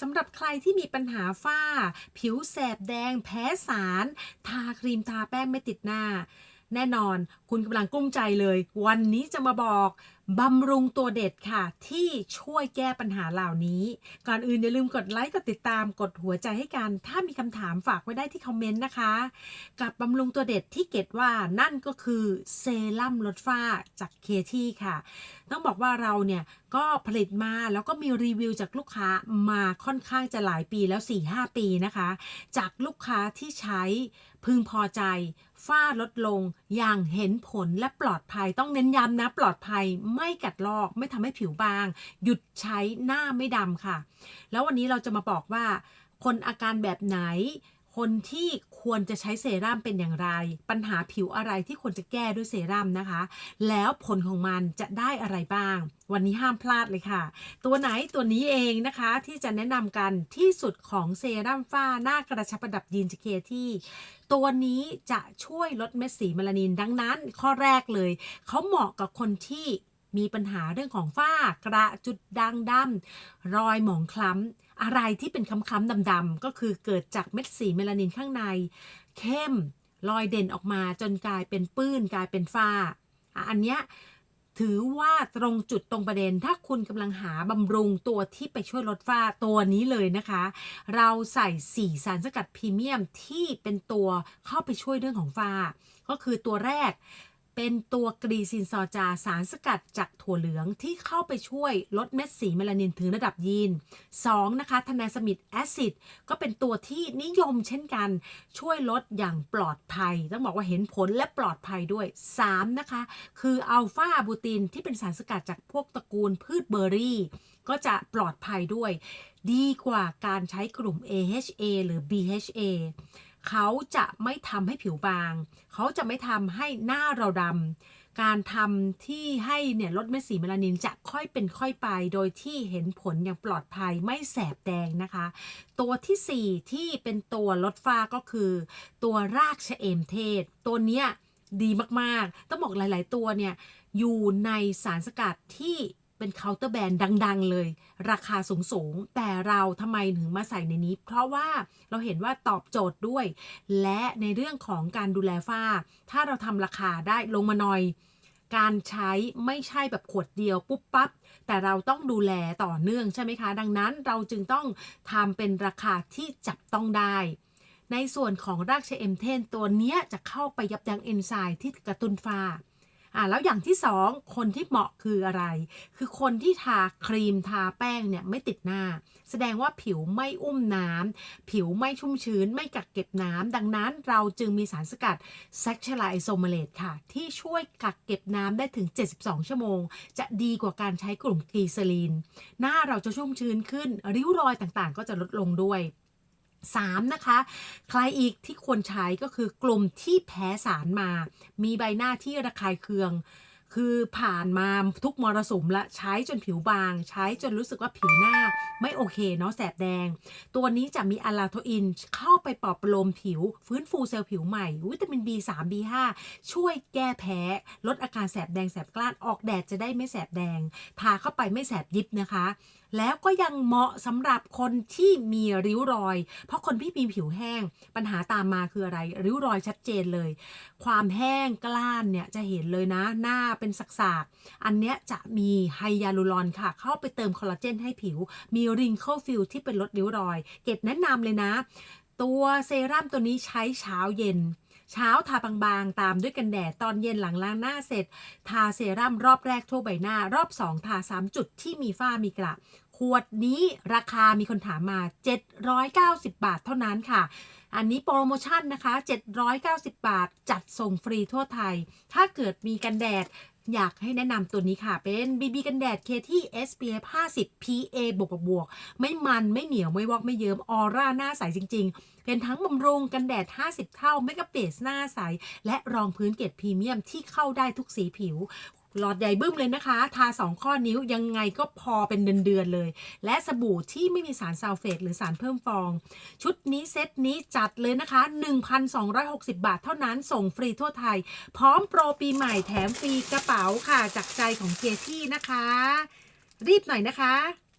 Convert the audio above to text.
สำหรับใครที่มีปัญหาฝ้า ผิวแสบแดง แพ้สาร ทาครีมทาแป้งไม่ติดหน้า แน่นอนคุณกำลังกุ้มใจเลย วันนี้จะมาบอกบำรุงตัวเด็ดค่ะ ที่ช่วยแก้ปัญหาเหล่านี้ ก่อนอื่นอย่าลืมกดไลค์กดติดตามกดหัวใจให้กัน ถ้ามีคำถามฝากไว้ได้ที่คอมเมนต์นะคะ กับบำรุงตัวเด็ดที่เกดว่านั่นก็คือเซรั่มลดฝ้าจากเคที่ค่ะ ต้องบอกว่าเราเนี่ยก็ผลิตมาแล้วก็มีรีวิวจากลูกค้ามาค่อนข้างจะหลายปีแล้ว 4-5 ปีนะคะ จากลูกค้าที่ใช้พึงพอใจฝ้าลดลงอย่างเห็นผลและปลอดภัยต้องเน้นย้ำนะ ปลอดภัยไม่กัดลอกไม่ทำให้ผิวบาง หยุดใช้หน้าไม่ดำค่ะ แล้ววันนี้เราจะมาบอกว่า คนอาการแบบไหน คนที่ควรจะใช้เซรั่มเป็นอย่างไร ปัญหาผิวอะไรที่ควรจะแก้ด้วยเซรั่มนะคะ แล้วผลของมันจะได้อะไรบ้าง วันนี้ห้ามพลาดเลยค่ะ ตัวไหนตัวนี้เองนะคะที่จะแนะนำกันที่สุดของเซรั่มฝ้าหน้ากระชับประดับยีนสเคที่ตัวนี้จะช่วยลดเม็ดสีเมลานินดังนั้น ข้อแรกเลย เขาเหมาะกับคนที่ มีปัญหาเรื่องของฝ้ากระจุดด่างดำรอยหมองคล้ำอะไรที่เป็นคล้ำๆดำๆก็คือเกิดจากเม็ดสีเมลานินข้างใน เข้มรอยเด่นออกมาจนกลายเป็นปื้นกลายเป็นฝ้า อันเนี้ยถือว่าตรงจุดตรงประเด็นถ้าคุณกำลังหาบำรุงตัวที่ไปช่วยลดฝ้าตัวนี้เลยนะคะ เราใส่4สารสกัดพรีเมียมที่เป็นตัวเข้าไปช่วยเรื่องของฝ้า ก็คือตัวแรก เป็นตัวกรีซินซอจาสารสกัดจากถั่วเหลืองที่เข้าไปช่วยลดเม็ดสีเมลานินถึงระดับยีน 2. นะคะทนายสมิดแอซิดก็เป็นตัวที่นิยมเช่นกัน ช่วยลดอย่างปลอดภัย ต้องบอกว่าเห็นผลและปลอดภัยด้วย 3. นะคะคืออัลฟาบูตินที่เป็นสารสกัดจากพวกตระกูลพืชเบอร์รี่ ก็จะปลอดภัยด้วย ดีกว่าการใช้กลุ่ม AHA หรือ BHA เขาจะไม่ทำให้ผิวบาง เขาจะไม่ทำให้หน้าเราดำการทำที่ให้เนี่ยลดเม็ดสีเมลานินจะค่อยเป็นค่อยไป โดยที่เห็นผลอย่างปลอดภัยไม่แสบแดงนะคะ ตัวทีสี่4 ที่เป็นตัวลดฝ้าก็คือ ตัวรากชะเอมเทศ ตัวเนี้ยดีมาก ๆ ต้องบอกหลาย ๆ ตัวเนี่ยอยู่ในสารสกัดที่ เป็นเคาน์เตอร์แบรนด์ดัง ๆ เลย ราคาสูง ๆ แต่เราทำไมถึงมาใส่ในนี้ เพราะว่าเราเห็นว่าตอบโจทย์ด้วย และในเรื่องของการดูแลฝ้า ถ้าเราทำราคาได้ลงมาหน่อย การใช้ไม่ใช่แบบขวดเดียวปุ๊บปั๊บ แต่เราต้องดูแลต่อเนื่องใช่ไหมคะ ดังนั้นเราจึงต้องทำเป็นราคาที่จับต้องได้ในส่วนของรากชเอมเทนตัวเนี้ยจะเข้าไปยับยั้งเอนไซม์ที่กระตุ้นฝ้า อ่าแล้วอย่างที่สองคนที่เหมาะคืออะไร คือคนที่ทาครีมทาแป้งเนี่ยไม่ติดหน้า แสดงว่าผิวไม่อุ้มน้ำผิวไม่ชุ่มชื้นไม่กักเก็บน้ำดังนั้นเราจึงมีสารสกัดแซคชไลโซมาเลตค่ะ ที่ช่วยกักเก็บน้ำได้ถึง 72 ชั่วโมง จะดีกว่าการใช้กลุ่มกรีซลีน หน้าเราจะชุ่มชื้นขึ้นริ้วรอยต่างๆ ก็จะลดลงด้วย 3. นะคะ ใครอีกที่ควรใช้ก็คือกลุ่มที่แพ้สารมา มีใบหน้าที่ระคายเคือง คือผ่านมาทุกมรสุมละใช้จนผิวบาง ใช้จนรู้สึกว่าผิวหน้าไม่โอเคเนาะแสบแดง ตัวนี้จะมีอะลาโทอินเข้าไปปลอบประโลมผิว ฟื้นฟูเซลล์ผิวใหม่ วิตามิน B3 B5 ช่วยแก้แพ้ ลดอาการแสบแดงแสบกล้านออกแดดจะได้ไม่แสบแดง ทาเข้าไปไม่แสบยิบนะคะ แล้วก็ยังเหมาะสำหรับคนที่มีริ้วรอย เพราะคนที่มีผิวแห้ง ปัญหาตามมาคืออะไร ริ้วรอยชัดเจนเลย ความแห้งกล้านเนี่ยจะเห็นเลยนะ หน้าเป็นสักๆ อันเนี้ยจะมีไฮยาลูรอนค่ะ เข้าไปเติมคอลลาเจนให้ผิว มีริงเคิลฟิลที่เป็นลดริ้วรอย เกดแนะนำเลยนะ ตัวเซรั่มตัวนี้ใช้เช้าเย็น เช้าทาบางๆ ตามด้วยกันแดดตอนเย็นหลังล้างหน้าเสร็จ ทาเซรั่มรอบแรกทั่วใบหน้า รอบ 2 ทา 3 จุดที่มีฝ้ามีกระขวดนี้ราคามีคนถามมา 790 บาทเท่านั้นค่ะ อันนี้โปรโมชั่นนะคะ 790 บาท จัดส่งฟรีทั่วไทย ถ้าเกิดมีกันแดด อยากให้แนะนำตัวนี้ค่ะ เป็น BB กันแดดเคที่ SPF 50 PA บวกบวกไม่มันไม่เหนียวไม่วอกไม่เยิ้มออร่าหน้าใสจริง ๆ เป็นทั้งบำรุงกันแดด 50 เท่าไม่กระเปสหน้าใส และรองพื้นเกรดพรีเมียมที่เข้าได้ทุกสีผิว หลอดใหญ่บึ้มเลยนะคะ ทา 2 ข้อนิ้วยังไงก็พอเป็นเดือนๆเลย และสบู่ที่ไม่มีสารซัลเฟตหรือสารเพิ่มฟอง ชุดนี้เซตนี้จัดเลยนะคะ 1,260 บาทเท่านั้นส่งฟรีทั่วไทย พร้อมโปรปีใหม่แถมฟรีกระเป๋าค่ะ จากใจของเคที่นะคะ รีบหน่อยนะคะ